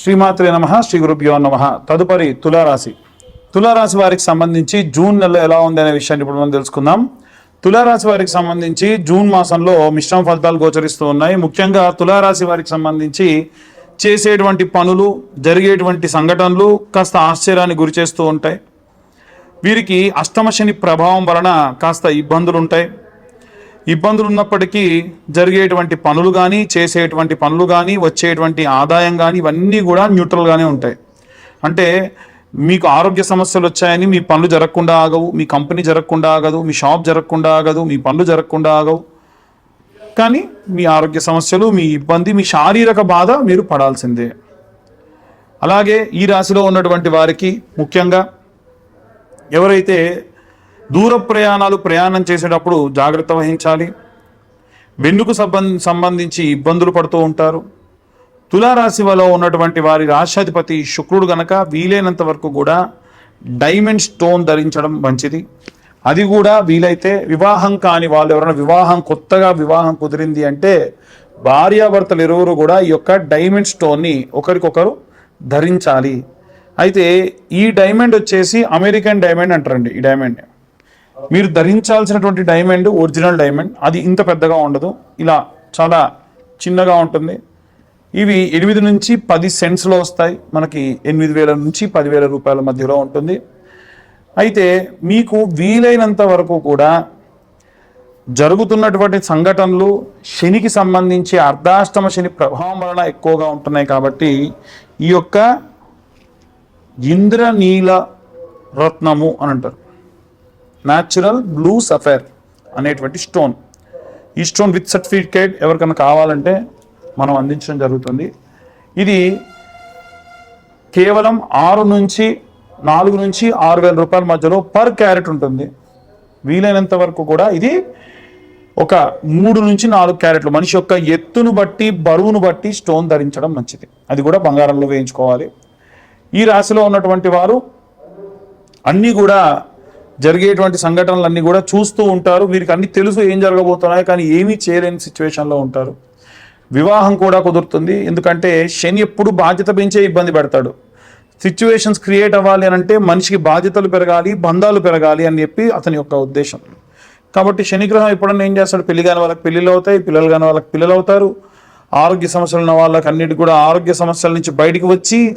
శ్రీమాత్రే నమ శ్రీ గురుభ్యో నమ. తదుపరి తులారాశి. తులారాశి వారికి సంబంధించి జూన్ నెల ఎలా ఉంది అనే విషయాన్ని ఇప్పుడు మనం తెలుసుకుందాం. తులారాశి వారికి సంబంధించి జూన్ మాసంలో మిశ్రమ ఫలితాలు గోచరిస్తూ ఉన్నాయి. ముఖ్యంగా తులారాశి వారికి సంబంధించి చేసేటువంటి పనులు జరిగేటువంటి సంఘటనలు కాస్త ఆశ్చర్యాన్ని గురి చేస్తూ ఉంటాయి. వీరికి అష్టమ శని ప్రభావం వలన కాస్త ఇబ్బందులు ఉంటాయి. ఇబ్బందులు ఉన్నప్పటికీ జరిగేటువంటి పనులు కానీ చేసేటువంటి పనులు కానీ వచ్చేటువంటి ఆదాయం కానీ ఇవన్నీ కూడా న్యూట్రల్గానే ఉంటాయి. అంటే మీకు ఆరోగ్య సమస్యలు వచ్చాయని మీ పనులు జరగకుండా ఆగవు మీ కంపెనీ జరగకుండా ఆగదు మీ షాప్ జరగకుండా ఆగదు మీ పనులు జరగకుండా ఆగవు. కానీ మీ ఆరోగ్య సమస్యలు మీ ఇబ్బంది మీ శారీరక బాధ మీరు పడాల్సిందే. అలాగే ఈ రాశిలో ఉన్నటువంటి వారికి ముఖ్యంగా ఎవరైతే దూర ప్రయాణాలు ప్రయాణం చేసేటప్పుడు జాగ్రత్త వహించాలి. వెన్నుకు సంబంధ సంబంధించి ఇబ్బందులు పడుతూ ఉంటారు. తులారాశిలో ఉన్నటువంటి వారి రాష్ట్రాధిపతి శుక్రుడు గనక వీలైనంత వరకు కూడా డైమండ్ స్టోన్ ధరించడం మంచిది. అది కూడా వీలైతే వివాహం కాని వాళ్ళు ఎవరైనా వివాహం కొత్తగా వివాహం కుదిరింది అంటే భార్యాభర్తలు ఇరువురు కూడా ఈ యొక్క డైమండ్ స్టోన్ని ఒకరికొకరు ధరించాలి. అయితే ఈ డైమండ్ వచ్చేసి అమెరికన్ డైమండ్ అంటారండి ఈ డైమండ్. మీరు ధరించాల్సినటువంటి డైమండ్ ఒరిజినల్ డైమండ్ అది ఇంత పెద్దగా ఉండదు. ఇలా చాలా చిన్నగా ఉంటుంది. ఇవి ఎనిమిది నుంచి పది సెంట్స్లో వస్తాయి. మనకి ఎనిమిది వేల నుంచి పదివేల రూపాయల మధ్యలో ఉంటుంది. అయితే మీకు వీలైనంత వరకు కూడా జరుగుతున్నటువంటి సంఘటనలు శనికి సంబంధించి అర్ధాష్టమ శని ప్రభావం వలన ఎక్కువగా ఉంటున్నాయి కాబట్టి ఈ యొక్క ఇంద్రనీల రత్నము అని అంటారు. న్యాచురల్ బ్లూ సఫేర్ అనేటువంటి స్టోన్ ఈ స్టోన్ విత్ సర్టిఫికేట్ ఎవరికైనా కావాలంటే మనం అందించడం జరుగుతుంది. ఇది కేవలం ఆరు నుంచి నాలుగు నుంచి ఆరు వేల రూపాయల మధ్యలో పర్ క్యారెట్ ఉంటుంది. వీలైనంత వరకు కూడా ఇది ఒక మూడు నుంచి నాలుగు క్యారెట్లు. మనిషి యొక్క ఎత్తును బట్టి బరువును బట్టి స్టోన్ ధరించడం మంచిది. అది కూడా బంగారంలో వేయించుకోవాలి. ఈ రాశిలో ఉన్నటువంటి వారు అన్నీ కూడా జరిగేటువంటి సంఘటనలన్నీ కూడా చూస్తూ ఉంటారు. వీరికి అన్ని తెలుసు ఏం జరగబోతున్నాయి కానీ ఏమీ చేయలేని సిచ్యువేషన్లో ఉంటారు. వివాహం కూడా కుదురుతుంది. ఎందుకంటే శని ఎప్పుడు బాధ్యత పెంచే ఇబ్బంది పెడతాడు. సిచ్యువేషన్స్ క్రియేట్ అవ్వాలి అని అంటే మనిషికి బాధ్యతలు పెరగాలి బంధాలు పెరగాలి అని చెప్పి అతని యొక్క ఉద్దేశం. కాబట్టి శనిగ్రహం ఎప్పుడన్నా ఏం చేస్తాడు? పెళ్ళి కాని వాళ్ళకి పెళ్ళిళ్ళు అవుతాయి పిల్లలు కాని వాళ్ళకి పిల్లలు అవుతారు. ఆరోగ్య సమస్యలు ఉన్న వాళ్ళకి అన్నిటి కూడా ఆరోగ్య సమస్యల నుంచి బయటికి వచ్చి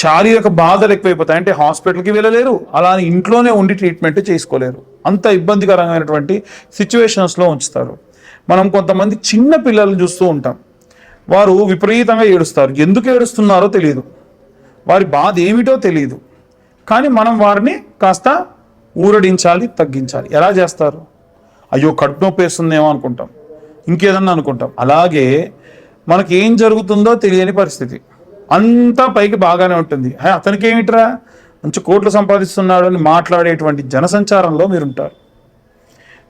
శారీరక బాధలు ఎక్కువైపోతాయి. అంటే హాస్పిటల్కి వెళ్ళలేరు అలా ఇంట్లోనే ఉండి ట్రీట్మెంట్ చేసుకోలేరు. అంత ఇబ్బందికరమైనటువంటి సిచ్యువేషన్స్లో ఉంచుతారు. మనం కొంతమంది చిన్న పిల్లల్ని చూస్తూ ఉంటాం. వారు విపరీతంగా ఏడుస్తారు. ఎందుకు ఏడుస్తున్నారో తెలియదు వారి బాధ ఏమిటో తెలియదు కానీ మనం వారిని కాస్త ఊరడించాలి తగ్గించాలి. ఎలా చేస్తారు? అయ్యో కడుపు నొప్పి వేస్తుందేమో అనుకుంటాం. ఇంకేదన్నా అనుకుంటాం. అలాగే మనకి ఏం జరుగుతుందో తెలియని పరిస్థితి. అంతా పైకి బాగానే ఉంటుంది. అతనికి ఏమిట్రా మంచి కోట్లు సంపాదిస్తున్నాడు అని మాట్లాడేటువంటి జనసంచారంలో మీరుంటారు.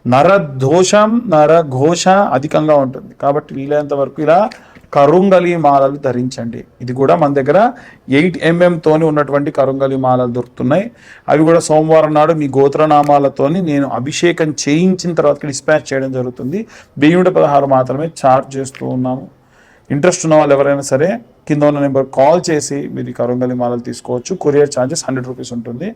నరదోషం నరఘోష అధికంగా ఉంటుంది. కాబట్టి వీలైనంత వరకు ఇలా కరుంగలి మాలలు ధరించండి. ఇది కూడా మన దగ్గర ఎయిట్ ఎంఎంతోని ఉన్నటువంటి కరుంగలి మాలలు దొరుకుతున్నాయి. అవి కూడా సోమవారం నాడు మీ గోత్రనామాలతోని నేను అభిషేకం చేయించిన తర్వాత డిస్పాచ్ చేయడం జరుగుతుంది. వెయ్యి పదహారు మాత్రమే చార్జ్ చేస్తూ ఉన్నాము. ఇంట్రెస్ట్ ఉన్న వాళ్ళు ఎవరైనా సరే కింద ఉన్న నెంబర్ కాల్ చేసి మీరు ఈ కరుంగలి మాలలు తీసుకోవచ్చు. కొరియర్ ఛార్జెస్ హండ్రెడ్ రూపీస్ ఉంటుంది.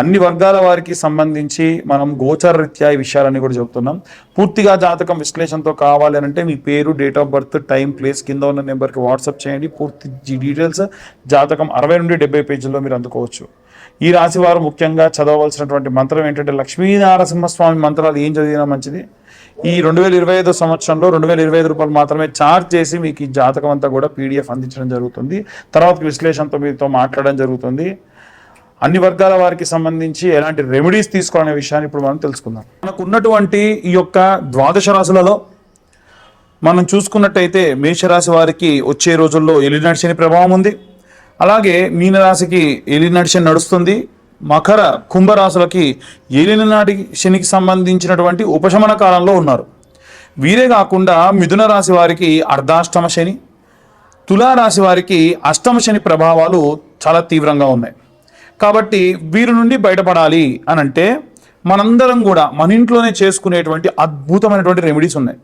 అన్ని వర్గాల వారికి సంబంధించి మనం గోచర రీత్యా ఈ విషయాలన్నీ కూడా చెబుతున్నాం పూర్తిగా జాతకం విశ్లేషణతో కావాలి అంటే మీ పేరు date of birth time place కింద ఉన్న నెంబర్కి వాట్సాప్ చేయండి. పూర్తి డీటెయిల్స్ జాతకం అరవై నుండి డెబ్బై పేజీల్లో మీరు అందుకోవచ్చు. ఈ రాశి వారు ముఖ్యంగా చదవవలసినటువంటి మంత్రం ఏంటంటే లక్ష్మీనారసింహస్వామి మంత్రాలు ఏం చదివినా మంచిది. ఈ రెండు వేల ఇరవై ఐదు సంవత్సరంలో రెండు వేల ఇరవై ఐదు రూపాయలు మాత్రమే ఛార్జ్ చేసి మీకు ఈ జాతకం అంతా కూడా పీడిఎఫ్ అందించడం జరుగుతుంది. తర్వాత విశ్లేషణతో మీతో మాట్లాడడం జరుగుతుంది. అన్ని వర్గాల వారికి సంబంధించి ఎలాంటి రెమెడీస్ తీసుకోవాలనే విషయాన్ని ఇప్పుడు మనం తెలుసుకుందాం. మనకు ఉన్నటువంటి ఈ యొక్క ద్వాదశ రాశులలో మనం చూసుకున్నట్టయితే మేషరాశి వారికి వచ్చే రోజుల్లో ఎలినాటి శని ప్రభావం ఉంది. అలాగే మీనరాశికి ఎలినాటి శని నడుస్తుంది. మకర కుంభరాశులకి ఏలినాటి శనికి సంబంధించినటువంటి ఉపశమన కాలంలో ఉన్నారు. వీరే కాకుండా మిథున రాశి వారికి అర్ధాష్టమ శని తులారాశి వారికి అష్టమ శని ప్రభావాలు చాలా తీవ్రంగా ఉన్నాయి. కాబట్టి వీరి నుండి బయటపడాలి అని అంటే మనందరం కూడా మన ఇంట్లోనే చేసుకునేటువంటి అద్భుతమైనటువంటి రెమెడీస్ ఉన్నాయి.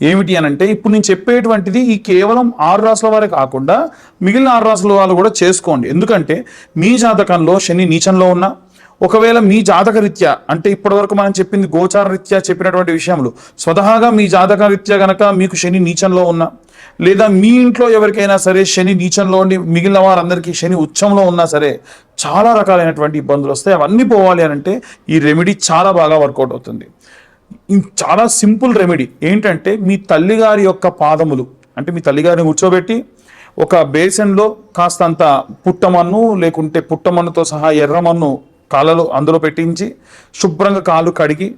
ఏమిటి అని అంటే ఇప్పుడు నేను చెప్పేటువంటిది ఈ కేవలం ఆరు రాసుల వారే కాకుండా మిగిలిన ఆరు రాసుల వాళ్ళు కూడా చేసుకోండి. ఎందుకంటే మీ జాతకంలో శని నీచంలో ఉన్న ఒకవేళ మీ జాతక రీత్యా అంటే ఇప్పటివరకు మనం చెప్పింది గోచార రీత్యా చెప్పినటువంటి విషయంలో స్వతహాగా మీ జాతక రీత్యా గనక మీకు శని నీచంలో ఉన్నా లేదా మీ ఇంట్లో ఎవరికైనా సరే శని నీచంలో ఉండి మిగిలిన వారందరికీ శని ఉచ్చంలో ఉన్నా సరే చాలా రకాలైనటువంటి ఇబ్బందులు వస్తాయి. అవన్నీ పోవాలి అని అంటే ఈ రెమెడీ చాలా బాగా వర్కౌట్ అవుతుంది. చాలా సింపుల్ రెమెడీ. ఏంటంటే మీ తల్లిగారి యొక్క పాదములు అంటే మీ తల్లిగారిని కూర్చోబెట్టి ఒక బేసన్లో కాస్తంత పుట్టమన్ను లేకుంటే పుట్టమన్నుతో సహా ఎర్రమన్ను కాళ్ళలో అందులో పెట్టించి శుభ్రంగా కాలు కడిగి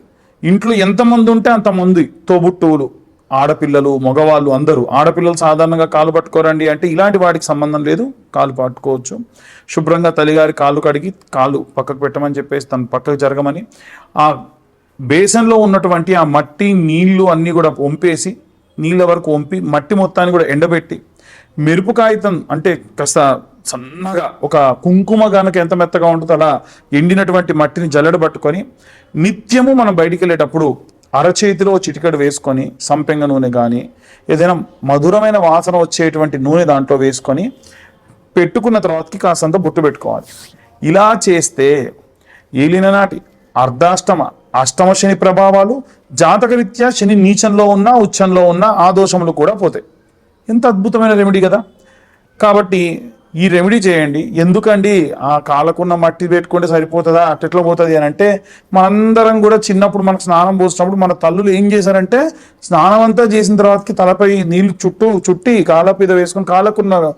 ఇంట్లో ఎంతమంది ఉంటే అంతమంది తోబుట్టువులు ఆడపిల్లలు మగవాళ్ళు అందరూ. ఆడపిల్లలు సాధారణంగా కాలు పట్టుకోరండి అంటే ఇలాంటి వాటికి సంబంధం లేదు కాలు పట్టుకోవచ్చు. శుభ్రంగా తల్లిగారి కాలు కడిగి కాలు పక్కకు పెట్టమని చెప్పేసి తను పక్కకు జరగమని ఆ బేసన్లో ఉన్నటువంటి ఆ మట్టి నీళ్ళు అన్నీ కూడా వంపేసి నీళ్ళ వరకు వంపి మట్టి మొత్తాన్ని కూడా ఎండబెట్టి మెరుపు కాగితం అంటే కాస్త సన్నగా ఒక కుంకుమ గనక ఎంత మెత్తగా ఉంటుందో అలా ఎండినటువంటి మట్టిని జల్లెడ పట్టుకొని నిత్యము మనం బయటికి వెళ్ళేటప్పుడు అరచేతిలో చిటికెడు వేసుకొని సంపెంగ నూనె కానీ ఏదైనా మధురమైన వాసన వచ్చేటువంటి నూనె దాంట్లో వేసుకొని పెట్టుకున్న తర్వాతకి కాసంత బొట్టు పెట్టుకోవాలి. ఇలా చేస్తే ఏలిన నాటి అర్ధాష్టమ అష్టమ శని ప్రభావాలు జాతకరీత్యా శని నీచంలో ఉన్న ఉచ్చంలో ఉన్న ఆ దోషములు కూడా పోతాయి. ఎంత అద్భుతమైన రెమెడీ కదా. కాబట్టి ఈ రెమెడీ చేయండి. ఎందుకండి? ఆ కాలకున్న మట్టి పెట్టుకుంటే సరిపోతుందా? అట్టెట్లా పోతుంది అని అంటే మనందరం కూడా చిన్నప్పుడు మనకు స్నానం పోసినప్పుడు మన తల్లులు ఏం చేశారంటే స్నానం అంతా చేసిన తర్వాతకి తలపై నీళ్ళు చుట్టూ చుట్టి కాళ్ళ మీద వేసుకొని కాళ్ళకున్న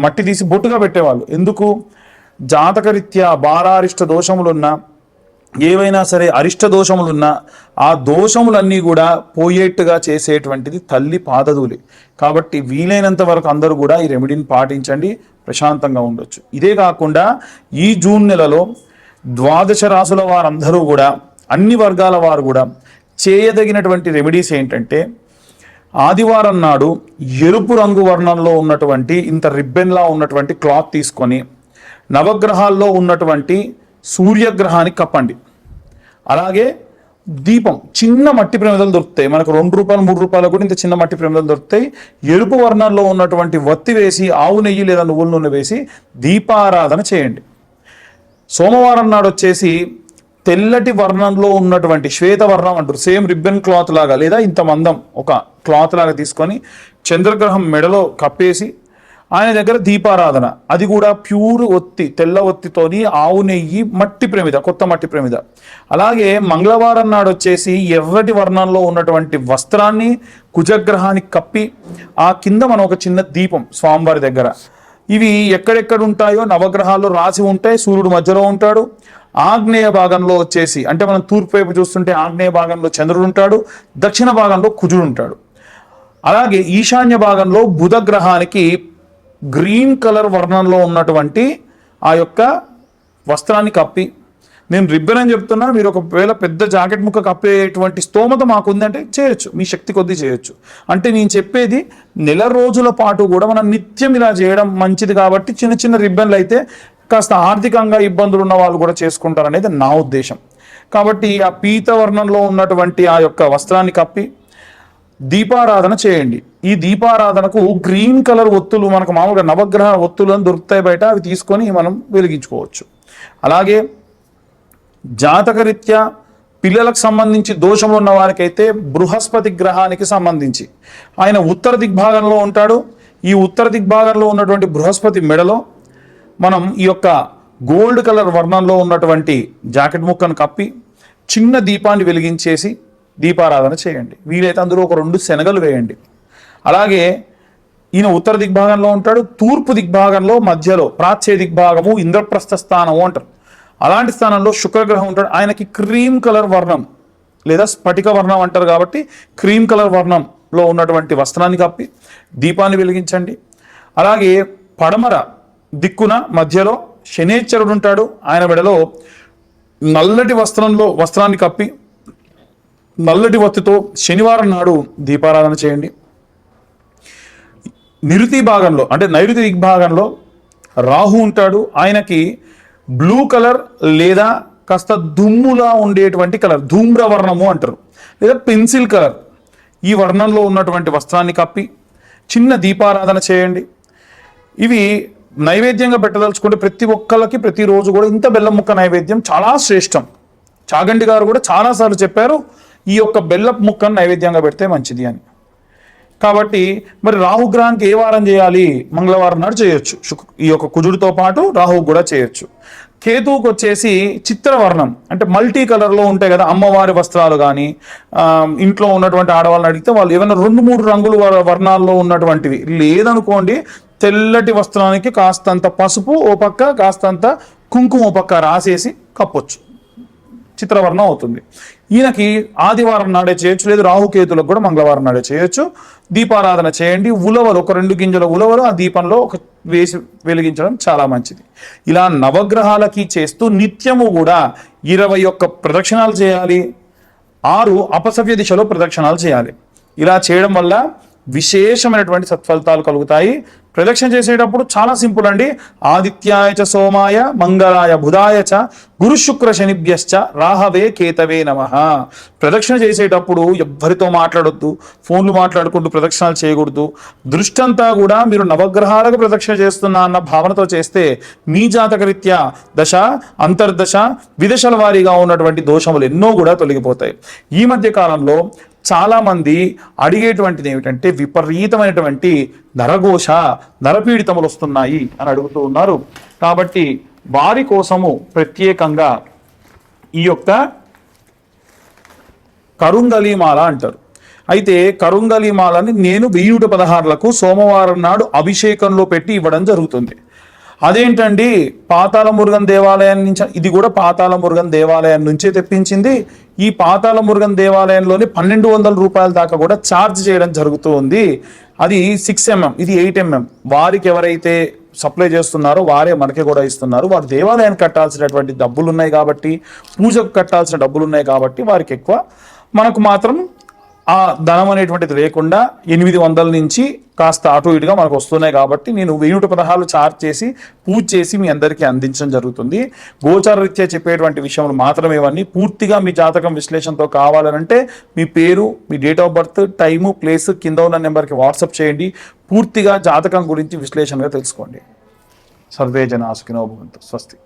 మట్టి తీసి బొట్టుగా పెట్టేవాళ్ళు. ఎందుకు? జాతకరీత్యా బారారిష్ట దోషములున్నా ఏవైనా సరే అరిష్ట దోషములున్నా ఆ దోషములన్నీ కూడా పోయేట్టుగా చేసేటువంటిది తల్లి పాదధూలి కాబట్టి వీలైనంత వరకు అందరూ కూడా ఈ రెమెడీని పాటించండి ప్రశాంతంగా ఉండొచ్చు. ఇదే కాకుండా ఈ జూన్ నెలలో ద్వాదశ రాసుల వారందరూ కూడా అన్ని వర్గాల వారు కూడా చేయదగినటువంటి రెమెడీస్ ఏంటంటే ఆదివారం నాడు ఎరుపు రంగు వర్ణంలో ఉన్నటువంటి ఇంత రిబ్బెన్లా ఉన్నటువంటి క్లాత్ తీసుకొని నవగ్రహాల్లో ఉన్నటువంటి సూర్యగ్రహానికి కప్పండి. అలాగే దీపం చిన్న మట్టి ప్రమిదలు దొరుకుతాయి. మనకు రెండు రూపాయలు మూడు రూపాయలు కూడా ఇంత చిన్న మట్టి ప్రమిదలు దొరుకుతాయి. ఎరుపు వర్ణంలో ఉన్నటువంటి వత్తి వేసి ఆవు నెయ్యి లేదా నువ్వుల నూనె వేసి దీపారాధన చేయండి. సోమవారం నాడు వచ్చేసి తెల్లటి వర్ణంలో ఉన్నటువంటి శ్వేత వర్ణం అంటారు. సేమ్ రిబ్బన్ క్లాత్ లాగా లేదా ఇంత మందం ఒక క్లాత్ లాగా తీసుకొని చంద్రగ్రహం మెడలో కప్పేసి ఆయన దగ్గర దీపారాధన. అది కూడా ప్యూర్ ఒత్తి తెల్ల ఒత్తితోని ఆవు నెయ్యి మట్టి ప్రమిద కొత్త మట్టి ప్రమిద. అలాగే మంగళవారం నాడు వచ్చేసి ఎర్రటి వర్ణంలో ఉన్నటువంటి వస్త్రాన్ని కుజగ్రహానికి కప్పి ఆ కింద మనం ఒక చిన్న దీపం స్వామివారి దగ్గర. ఇవి ఎక్కడెక్కడ ఉంటాయో నవగ్రహాల్లో రాసి ఉంటాయి సూర్యుడు మధ్యలో ఉంటాడు. ఆగ్నేయ భాగంలో వచ్చేసి అంటే మనం తూర్పు వైపు చూస్తుంటే ఆగ్నేయ భాగంలో చంద్రుడు ఉంటాడు దక్షిణ భాగంలో కుజుడు ఉంటాడు. అలాగే ఈశాన్య భాగంలో బుధ గ్రహానికి గ్రీన్ కలర్ వర్ణంలో ఉన్నటువంటి ఆ యొక్క వస్త్రాన్ని కప్పి. నేను రిబ్బన్ అని చెప్తున్నా మీరు ఒకవేళ పెద్ద జాకెట్ ముక్క కప్పేటువంటి స్తోమత మాకు ఉందంటే చేయొచ్చు మీ శక్తి కొద్దీ చేయొచ్చు. అంటే నేను చెప్పేది నెల రోజుల పాటు కూడా మనం నిత్యం ఇలా చేయడం మంచిది కాబట్టి చిన్న చిన్న రిబ్బన్లు అయితే కాస్త ఆర్థికంగా ఇబ్బందులు ఉన్న వాళ్ళు కూడా చేసుకుంటారు అనేది నా ఉద్దేశం. కాబట్టి ఆ పీత వర్ణంలో ఉన్నటువంటి ఆ యొక్క వస్త్రాన్ని కప్పి దీపారాధన చేయండి. ఈ దీపారాధనకు గ్రీన్ కలర్ ఒత్తులు మనకు మామూలుగా నవగ్రహ ఒత్తులు అని దొరుకుతాయి బయట అవి తీసుకొని మనం వెలిగించుకోవచ్చు. అలాగే జాతకరీత్యా పిల్లలకు సంబంధించి దోషం ఉన్న వారికైతే బృహస్పతి గ్రహానికి సంబంధించి. ఆయన ఉత్తర దిగ్భాగంలో ఉంటాడు. ఈ ఉత్తర దిగ్భాగంలో ఉన్నటువంటి బృహస్పతి మెడలో మనం ఈ యొక్క గోల్డ్ కలర్ వర్ణంలో ఉన్నటువంటి జాకెట్ ముక్కను కప్పి చిన్న దీపాన్ని వెలిగించేసి దీపారాధన చేయండి. వీలైతే అందులో ఒక రెండు శనగలు వేయండి. అలాగే ఈయన ఉత్తర దిగ్భాగంలో ఉంటాడు తూర్పు దిగ్భాగంలో మధ్యలో ప్రాచ్య దిగ్భాగము ఇంద్రప్రస్థ స్థానము అంటారు. అలాంటి స్థానంలో శుక్రగ్రహం ఉంటాడు. ఆయనకి క్రీమ్ కలర్ వర్ణం లేదా స్ఫటిక వర్ణం అంటారు కాబట్టి క్రీమ్ కలర్ వర్ణంలో ఉన్నటువంటి వస్త్రాన్ని కప్పి దీపాన్ని వెలిగించండి. అలాగే పడమర దిక్కున మధ్యలో శనేశ్వరుడు ఉంటాడు. ఆయన విడలో నల్లటి వస్త్రంలో వస్త్రాన్ని కప్పి నల్లటి వత్తితో శనివారం నాడు దీపారాధన చేయండి. నిరుతి భాగంలో అంటే నైరుతి దిగ్భాగంలో రాహు ఉంటాడు. ఆయనకి బ్లూ కలర్ లేదా కాస్త దుమ్ములా ఉండేటువంటి కలర్ ధూమ్రవర్ణము అంటారు. లేదా పెన్సిల్ కలర్ ఈ వర్ణంలో ఉన్నటువంటి వస్త్రాన్ని కప్పి చిన్న దీపారాధన చేయండి. ఇవి నైవేద్యంగా పెట్టదలుచుకుంటే ప్రతి ఒక్కళ్ళకి ప్రతిరోజు కూడా ఇంత బెల్లం ముక్క నైవేద్యం చాలా శ్రేష్టం. చాగంటి గారు కూడా చాలాసార్లు చెప్పారు ఈ యొక్క బెల్లపు ముక్కను నైవేద్యంగా పెడితే మంచిది అని. కాబట్టి మరి రాహుగ్రహానికి ఏ వారం చేయాలి? మంగళవారం నాడు చేయొచ్చు. ఈ యొక్క కుజుడితో పాటు రాహువు కూడా చేయొచ్చు. కేతువుకి వచ్చేసి చిత్రవర్ణం అంటే మల్టీ కలర్లో ఉంటాయి కదా అమ్మవారి వస్త్రాలు కానీ ఇంట్లో ఉన్నటువంటి ఆడవాళ్ళని అడిగితే వాళ్ళు ఏమైనా రెండు మూడు రంగులు వర్ణాల్లో ఉన్నటువంటివి. లేదనుకోండి తెల్లటి వస్త్రానికి కాస్తంత పసుపు ఓ పక్క కాస్తంత కుంకుమ ఓ పక్క రాసేసి కప్పొచ్చు. చిత్రవర్ణం అవుతుంది. ఈయనకి ఆదివారం నాడే చేయొచ్చు లేదు రాహుకేతులకు కూడా మంగళవారం నాడే చేయొచ్చు. దీపారాధన చేయండి. ఉలవలు ఒక రెండు గింజల ఉలవలు ఆ దీపంలో ఒక వేసి వెలిగించడం చాలా మంచిది. ఇలా నవగ్రహాలకి చేస్తూ నిత్యము కూడా ఇరవై ఒక్క ప్రదక్షిణాలు చేయాలి. ఆరు అపసవ్య దిశలో ప్రదక్షిణాలు చేయాలి. ఇలా చేయడం వల్ల విశేషమైనటువంటి సత్ఫలితాలు కలుగుతాయి. ప్రదక్షిణ చేసేటప్పుడు చాలా సింపుల్ అండి. ఆదిత్యాయ చ సోమాయ మంగళాయ బుధాయ చ గురు శుక్ర శనిభ్యశ్చ రాహవే కేతవే నమ. ప్రదక్షిణ చేసేటప్పుడు ఎవ్వరితో మాట్లాడొద్దు. ఫోన్లు మాట్లాడుకుంటూ ప్రదక్షిణాలు చేయకూడదు. దృష్టంతా కూడా మీరు నవగ్రహాలకు ప్రదక్షిణ చేస్తున్నా అన్న భావనతో చేస్తే మీ జాతకరీత్యా దశ అంతర్దశ విదశల వారీగా ఉన్నటువంటి దోషములు ఎన్నో కూడా తొలగిపోతాయి. ఈ మధ్య కాలంలో చాలామంది అడిగేటువంటిది ఏమిటంటే విపరీతమైనటువంటి నరఘోష నరపీడితములు వస్తున్నాయి అని అడుగుతూ ఉన్నారు. కాబట్టి వారి కోసము ప్రత్యేకంగా ఈ యొక్క కరుంగలీమాల అంటారు. అయితే కరుంగలీమాలని నేను వెయ్యి నూట పదహారులకు సోమవారం నాడు అభిషేకంలో పెట్టి ఇవ్వడం జరుగుతుంది. అదేంటండి? పాతాళ మురుగన్ దేవాలయం నుంచి ఇది కూడా పాతాళ మురుగన్ దేవాలయం నుంచే తెప్పించింది. ఈ పాతాళ మురుగన్ దేవాలయంలోని పన్నెండు వందల రూపాయల దాకా కూడా ఛార్జ్ చేయడం జరుగుతూ ఉంది. అది సిక్స్ ఎంఎం ఇది ఎయిట్ ఎంఎం వారికి ఎవరైతే సప్లై చేస్తున్నారో వారే మనకి కూడా ఇస్తున్నారు. వారు దేవాలయానికి కట్టాల్సినటువంటి డబ్బులు ఉన్నాయి కాబట్టి పూజకు కట్టాల్సిన డబ్బులు ఉన్నాయి కాబట్టి వారికి ఎక్కువ. మనకు మాత్రం ఆ ధనం అనేటువంటిది లేకుండా ఎనిమిది వందల నుంచి కాస్త అటు ఇటుగా మనకు వస్తున్నాయి కాబట్టి నేను వెయ్యి నూట పదహారులు చార్జ్ చేసి పూజ చేసి మీ అందరికీ అందించడం జరుగుతుంది. గోచార రీత్యా చెప్పేటువంటి విషయంలో మాత్రమే ఇవన్నీ పూర్తిగా మీ జాతకం విశ్లేషణతో కావాలనంటే మీ పేరు మీ date of birth time place కింద ఉన్న నెంబర్కి వాట్సాప్ చేయండి. పూర్తిగా జాతకం గురించి విశ్లేషణగా తెలుసుకోండి. సర్వే జన ఆసుకినోభవంతు స్వస్తి.